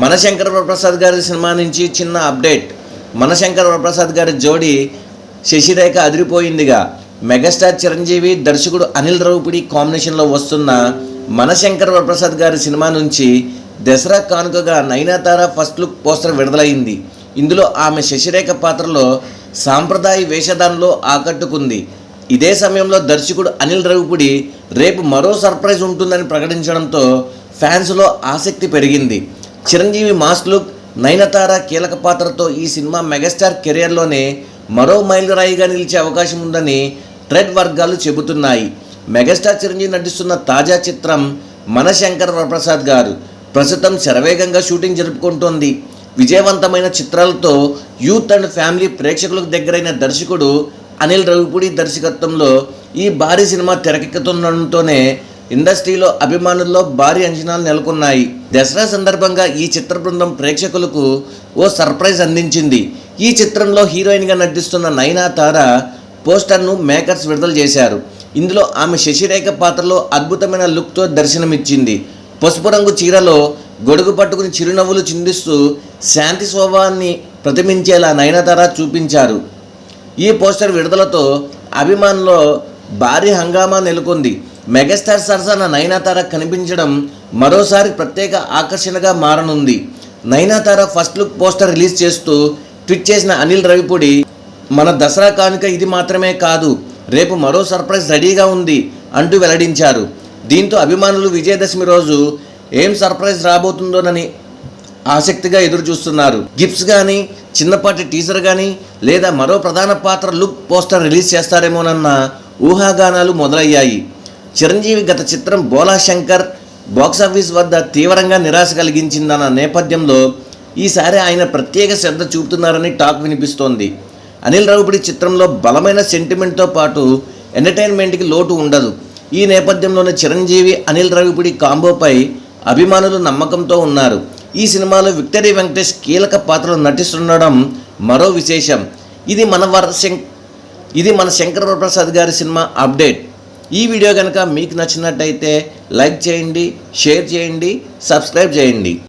మన శంకర వరప్రసాద్ గారి సినిమా నుంచి చిన్న అప్డేట్. మన శంకర వరప్రసాద్ గారి జోడి శశిరేఖ అదిరిపోయిందిగా. మెగాస్టార్ చిరంజీవి దర్శకుడు అనిల్ రౌపుడి కాంబినేషన్లో వస్తున్న మన శంకర వరప్రసాద్ గారి సినిమా నుంచి దసరా కానుకగా నయనతార ఫస్ట్ లుక్ పోస్టర్ విడుదలైంది. ఇందులో ఆమె శశిరేఖ పాత్రలో సాంప్రదాయ వేషధానంలో ఆకట్టుకుంది. ఇదే సమయంలో దర్శకుడు అనిల్ రవిపుడి రేపు మరో సర్ప్రైజ్ ఉంటుందని ప్రకటించడంతో ఫ్యాన్స్లో ఆసక్తి పెరిగింది. చిరంజీవి మాస్ లుక్ నయనతార కీలక పాత్రతో ఈ సినిమా మెగాస్టార్ కెరియర్లోనే మరో మైలురాయిగా నిలిచే అవకాశం ఉందని ట్రెడ్ వర్గాలు చెబుతున్నాయి. మెగాస్టార్ చిరంజీవి నటిస్తున్న తాజా చిత్రం మన శంకర్ వరప్రసాద్ గారు. ప్రస్తుతం శరవేగంగా షూటింగ్ జరుపుకుంటోంది. విజయవంతమైన చిత్రాలతో యూత్ అండ్ ఫ్యామిలీ ప్రేక్షకులకు దగ్గరైన దర్శకుడు అనిల్ రవిపూడి దర్శకత్వంలో ఈ భారీ సినిమా తెరకెక్కుతుండటంతోనే ఇండస్ట్రీలో అభిమానుల్లో భారీ అంచనాలు నెలకొన్నాయి. దసరా సందర్భంగా ఈ చిత్ర బృందం ప్రేక్షకులకు ఓ సర్ప్రైజ్ అందించింది. ఈ చిత్రంలో హీరోయిన్గా నటిస్తున్న నైనా తార పోస్టర్ను మేకర్స్ విడుదల చేశారు. ఇందులో ఆమె శశిరేఖ పాత్రలో అద్భుతమైన లుక్తో దర్శనమిచ్చింది. పసుపు రంగు చీరలో గొడుగు పట్టుకుని చిరునవ్వులు చిందిస్తూ శాంతి స్వభావాన్ని ప్రతిమించేలా నయనతార చూపించారు. ఈ పోస్టర్ విడుదలతో అభిమానుల్లో భారీ హంగామా నెలకొంది. మెగాస్టార్ సరసన నయనతార కనిపించడం మరోసారి ప్రత్యేక ఆకర్షణగా మారనుంది. Nayanthara first look poster release చేస్తూ ట్వీట్ చేసిన అనిల్ రవిపూడి మన దసరా కానుక ఇది మాత్రమే కాదు రేపు మరో సర్ప్రైజ్ రెడీగా ఉంది అంటూ వెల్లడించారు. దీంతో అభిమానులు విజయదశమి రోజు ఏం సర్ప్రైజ్ రాబోతుందోనని ఆసక్తిగా ఎదురు చూస్తున్నారు గిఫ్ట్స్ కానీ చిన్నపాటి టీజర్ కానీ లేదా మరో ప్రధాన పాత్ర లుక్ పోస్టర్ రిలీజ్ చేస్తారేమోనన్న ఊహాగానాలు మొదలయ్యాయి. చిరంజీవి గత చిత్రం బోలా శంకర్ బాక్సాఫీస్ వద్ద తీవ్రంగా నిరాశ కలిగించిందన్న నేపథ్యంలో ఈసారి ఆయన ప్రత్యేక శ్రద్ధ చూపుతున్నారని టాక్ వినిపిస్తోంది. అనిల్ రావుపడి చిత్రంలో బలమైన సెంటిమెంట్తో పాటు ఎంటర్టైన్మెంట్కి లోటు ఉండదు. ఈ నేపథ్యంలోనే చిరంజీవి అనిల్ రావిపూడి కాంబోపై అభిమానులు నమ్మకంతో ఉన్నారు. ఈ సినిమాలో విక్టరీ వెంకటేష్ కీలక పాత్రలో నటిస్తుండడం మరో విశేషం. ఇది మన వర ఇది మన శంకర వరప్రసాద్ గారి సినిమా అప్డేట్. ఈ వీడియో కనుక మీకు నచ్చినట్టయితే లైక్ చేయండి షేర్ చేయండి సబ్స్క్రైబ్ చేయండి.